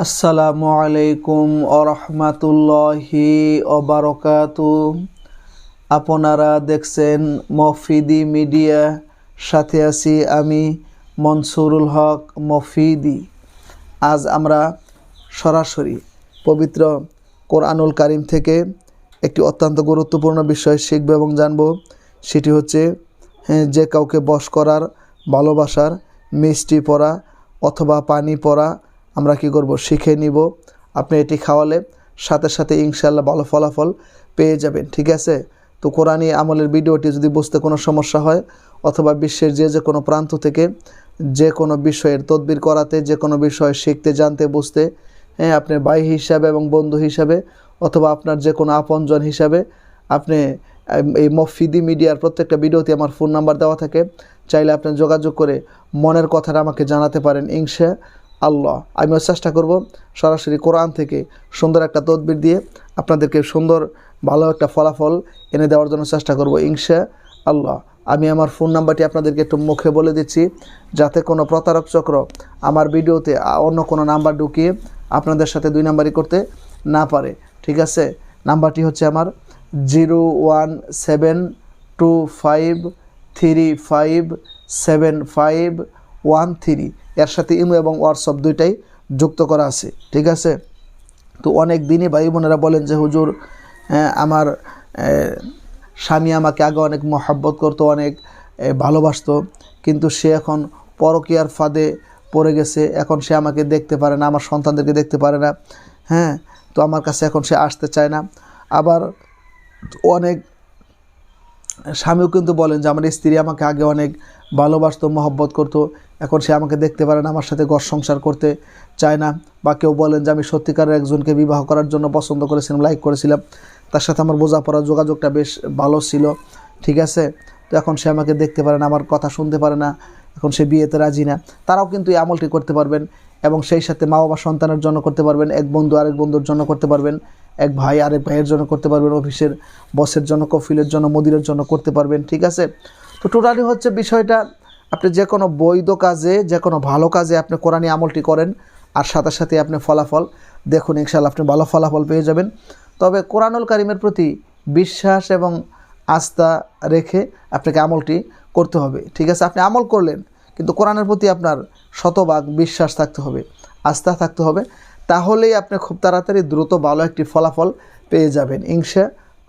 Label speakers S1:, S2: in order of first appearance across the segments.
S1: আসসালামু আলাইকুম আরহামাতুল্লাহি অবারকাতু আপনারা দেখছেন মফিদি মিডিয়া সাথে আছি আমি মনসুরুল হক মফিদি। আজ আমরা সরাসরি পবিত্র কোরআনুল কারিম থেকে একটি অত্যন্ত গুরুত্বপূর্ণ বিষয় শিখব এবং জানব সেটি হচ্ছে হ্যাঁ, যে কাউকে বশ করার ভালোবাসার মিষ্টি পড়া অথবা পানি পড়া আমরা কি করব? শিখে নিব। আপনি এটি খাওয়ালে সাথে সাথে ইনশাল্লাহ ভালো ফলাফল পেয়ে যাবেন, ঠিক আছে? তো কোরআনী আমলের ভিডিওটি যদি বুঝতে কোনো সমস্যা হয় অথবা বিশ্বের যে যে কোনো প্রান্ত থেকে যে কোনো বিষয়ের তদবির করাতে, যে কোনো বিষয় শিখতে, জানতে, বুঝতে হ্যাঁ আপনি ভাই হিসাবে এবং বন্ধু হিসাবে অথবা আপনার যে কোনো আপনজন হিসাবে আপনি এই মফিদি মিডিয়ার প্রত্যেকটা ভিডিওতে আমার ফোন নাম্বার দেওয়া থাকে। চাইলে আপনি যোগাযোগ করে মনের কথাটা আমাকে জানাতে পারেন। ইনশা আল্লাহ। আমিও চেষ্টা করব সরাসরি কোরআন থেকে সুন্দর একটা তদবির দিয়ে আপনাদেরকে সুন্দর, ভালো একটা ফলাফল এনে দেওয়ার জন্য চেষ্টা করব ইনশা আল্লাহ আমি আমার ফোন নাম্বারটি আপনাদেরকে একটু মুখে বলে দিচ্ছি, যাতে কোনো প্রতারক চক্র আমার ভিডিওতে অন্য কোনো নাম্বার ঢুকিয়ে আপনাদের সাথে দুই নাম্বারই করতে না পারে। ঠিক আছে? নাম্বারটি হচ্ছে আমার zero one seven two five three five seven five one three এর সাথে ইমো এবং হোয়াটসঅ্যাপ দুইটাই যুক্ত করা আছে, ঠিক আছে? তো অনেক দিনই ভাই বোনেরা বলেন যে, হুজুর আমার স্বামী আমাকে আগে অনেক মহাব্বত করতো, অনেক ভালোবাসতো, কিন্তু সে এখন পরকীয়ার ফাঁদে পড়ে গেছে, এখন সে আমাকে দেখতে পারে না, আমার সন্তানদেরকে দেখতে পারে না। হ্যাঁ তো আমার কাছে এখন সে আসতে চায় না। আবার অনেক স্বামীও কিন্তু বলেন যে, আমার স্ত্রী আমাকে আগে অনেক ভালোবাসতো, মহব্বত করতো এখন সে আমাকে দেখতে পারে না, আমার সাথে ঘর সংসার করতে চায় না, বা কেউ বলেন যে আমি সত্যিকারের একজনকে বিবাহ করার জন্য পছন্দ করেছিলাম লাইক করেছিলাম, তার সাথে আমার বোঝাপড়া যোগাযোগটা বেশ ভালো ছিল, ঠিক আছে? তো এখন সে আমাকে দেখতে পারে না, আমার কথা শুনতে পারে না, এখন সে বিয়েতে রাজি না। তারাও কিন্তু এই আমলটি করতে পারবেন এবং সেই সাথে মা বাবা সন্তানের জন্য করতে পারবেন, এক বন্ধু আরেক বন্ধুর জন্য করতে পারবেন, এক ভাই আরেক ভাইয়ের জন্য করতে পারবেন, অফিসের বসের জন্য, কফিলের জন্য, মদিরের জন্য করতে পারবেন, ঠিক আছে? তো টোটালি হচ্ছে বিষয়টা আপনি যে কোনো বৈধ কাজে, যে কোনো ভালো কাজে আপনি কোরআনী আমলটি করেন, আর সাথে সাথে আপনি ফলাফল দেখুন ইনশাল্লাহ আপনি ভালো ফলাফল পেয়ে যাবেন। তবে কোরআনুল কারিমের প্রতি বিশ্বাস এবং আস্থা রেখে আপনাকে আমলটি করতে হবে। ঠিক আছে, আপনি আমল করলেন, কিন্তু কোরআনের প্রতি আপনার শতভাগ বিশ্বাস থাকতে হবে, আস্থা থাকতে হবে। তাহলেই আপনি খুব তাড়াতাড়ি দ্রুত ভালো একটি ফলাফল পেয়ে যাবেন ইনশা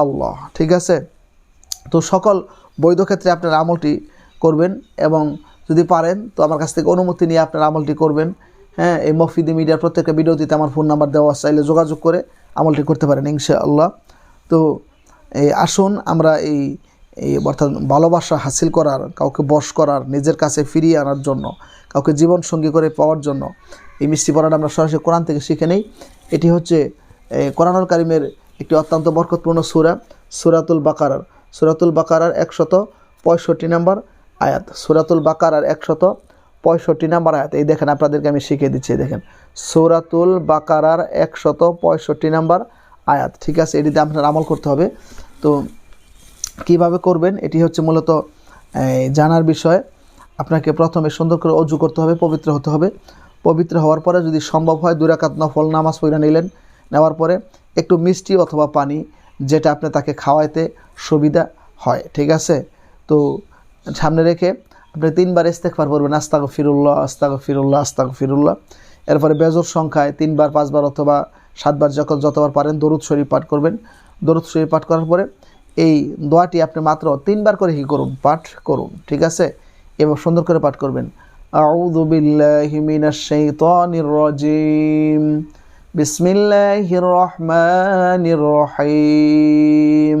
S1: আল্লাহ ঠিক আছে? তো সকল বৈধ ক্ষেত্রে আপনার আমলটি করবেন এবং যদি পারেন, তো আমার কাছ থেকে অনুমতি নিয়ে আপনার আমলটি করবেন। হ্যাঁ এই মফিদি মিডিয়ার প্রত্যেকটা ভিডিওটিতে আমার ফোন নাম্বার দেওয়া চাইলে যোগাযোগ করে আমলটি করতে পারেন ইনশা আল্লাহ তো, এই আসুন, আমরা এই এই অর্থাৎ ভালোবাসা হাসিল করার, কাউকে বশ করার, নিজের কাছে ফিরিয়ে আনার জন্য, কাউকে জীবন সঙ্গী করে পাওয়ার জন্য এই মিষ্টি পড়াটা আমরা সরাসরি কোরআন থেকে শিখে নেই। এটি হচ্ছে কোরআনুল কারিমের একটি অত্যন্ত বরকতপূর্ণ সুরা, সুরাতুল বাকারার সুরাতুল বাকারার একশত পঁয়ষট্টি নাম্বার আয়াত। সুরাতুল বাকারার একশত পঁয়ষট্টি নাম্বার আয়াত। এই দেখেন, আপনাদেরকে আমি শিখিয়ে দিচ্ছি দেখেন। সুরাতুল বাকারার একশত পঁয়ষট্টি নাম্বার আয়াত। ঠিক আছে, এটিতে আপনার আমল করতে হবে। তো কীভাবে করবেন? এটি হচ্ছে মূলত জানার বিষয়। আপনাকে প্রথমে সুন্দর করে অজু করতে হবে, পবিত্র হতে হবে। পবিত্র হওয়ার পরে যদি সম্ভব হয় দুরাকাত নফল নামাজ পড়ে নিলেন। নেওয়ার পরে একটু মিষ্টি অথবা পানি, যেটা আপনি তাকে খাওয়াইতে সুবিধা হয়। ঠিক আছে? তো সামনে রেখে আপনি তিনবার ইস্তেকবার পড়বেন আস্তাগ ফিরুল্লাহ আস্তাগ ফিরুল্লাহ আস্তাগ ফিরুল্লাহ এরপরে বেজর সংখ্যায় তিনবার, পাঁচবার অথবা সাতবার যখন যতবার পারেন দরুদ শরীফ পাঠ করবেন। দরুদ শরীফ পাঠ করার পরে এই দোয়াটি আপনি মাত্র তিনবার করে কি করুন? পাঠ করুন, ঠিক আছে? এবং সুন্দর করে পাঠ করবেন। বিসমিল্লাহির রহমানির রহিম।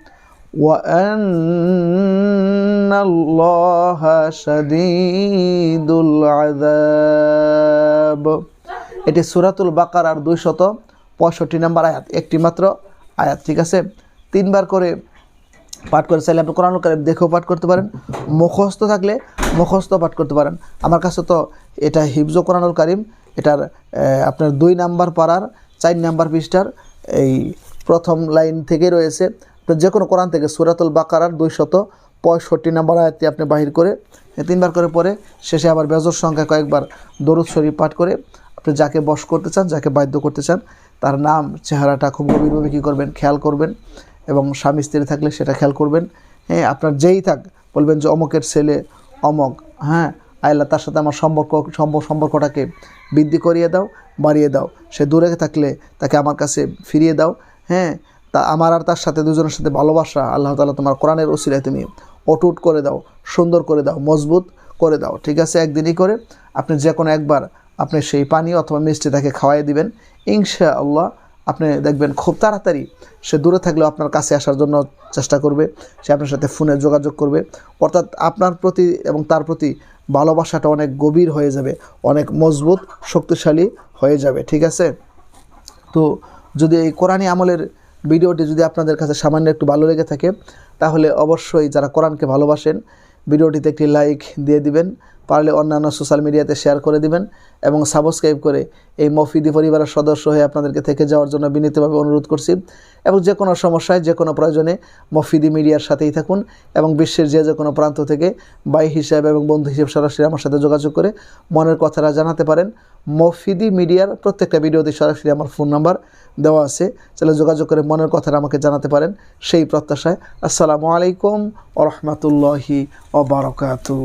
S1: وأن الله شديد العذاب এটি সুরাতুল বাকার আর দুইশত পঁয়ষট্টি নাম্বার আয়াত একটি মাত্র আয়াত ঠিক আছে তিনবার করে পাঠ করে চাইলে আপনি কোরআন কারিম দেখেও পাঠ করতে পারেন মুখস্থ থাকলে মুখস্থ পাঠ করতে পারেন আমার কাছে তো এটা হিফজ কোরআনুল কারিম এটার আহ, আপনার দুই নাম্বার পাড়ার চার নাম্বার পৃষ্ঠার এই প্রথম লাইন থেকে রয়েছে তো যে কোনো কোরআন থেকে সুরাতুল বাকারার দুই শত পঁয়ষট্টি নাম্বার আয়াতটি আপনি বাহির করে তিনবার করে পরে শেষে আবার বেজর সংখ্যা কয়েকবার দরুদ শরীফ পাঠ করে আপনি যাকে বশ করতে চান, যাকে বাধ্য করতে চান, তার নাম, চেহারাটা খুব গভীরভাবে কী করবেন, খেয়াল করবেন এবং স্বামী স্ত্রী থাকলে সেটা খেয়াল করবেন। হ্যাঁ আপনার যেই থাক, বলবেন যে অমকের ছেলে অমক হ্যাঁ আল্লাহ তার সাথে আমার সম্পর্ক সম্পর্ক সম্পর্কটাকে বৃদ্ধি করিয়ে দাও, বাড়িয়ে দাও। সে দূরে থাকলে তাকে আমার কাছে ফিরিয়ে দাও হ্যাঁ তা আমার আর তার সাথে দুজনের সাথে ভালোবাসা, আল্লাহ তালা তোমার কোরআনের ওসিলায় তুমি অটুট করে দাও, সুন্দর করে দাও, মজবুত করে দাও, ঠিক আছে? একদিনই করে আপনি যে কোনো একবার আপনি সেই পানি অথবা মিষ্টি তাকে খাওয়াই দিবেন। ইনশা আল্লাহ আপনি দেখবেন খুব তাড়াতাড়ি সে দূরে থাকলেও আপনার কাছে আসার জন্য চেষ্টা করবে, সে আপনার সাথে ফোনে যোগাযোগ করবে। অর্থাৎ আপনার প্রতি এবং তার প্রতি ভালোবাসাটা অনেক গভীর হয়ে যাবে, অনেক মজবুত, শক্তিশালী হয়ে যাবে, ঠিক আছে? তো যদি এই কোরআনী আমলের ভিডিওটি যদি আপনাদের কাছে সামান্য একটু ভালো লেগে থাকে, তাহলে অবশ্যই যারা কোরআনকে ভালোবাসেন, ভিডিওটিতে একটি লাইক দিয়ে দিবেন। পারলে অন্যান্য সোশ্যাল মিডিয়াতে শেয়ার করে দিবেন এবং সাবস্ক্রাইব করে এই মফিদি পরিবারের সদস্য হয়ে আপনাদেরকে থেকে যাওয়ার জন্য বিনীতভাবে অনুরোধ করছি এবং যে কোনো সমস্যায়, যে কোনো প্রয়োজনে মফিদি মিডিয়ার সাথেই থাকুন এবং বিশ্বের যে যে কোনো প্রান্ত থেকে বাই হিসাবে এবং বন্ধু হিসেবে সরাসরি আমার সাথে যোগাযোগ করে মনের কথাটা জানাতে পারেন। মফিদি মিডিয়ার প্রত্যেকটা ভিডিওতে সরাসরি আমার ফোন নাম্বার দেওয়া আছে। তাহলে যোগাযোগ করে মনের কথাটা আমাকে জানাতে পারেন। সেই প্রত্যাশায় আসসালামু আলাইকুম ও রহমতুল্লাহি ও বারকাতু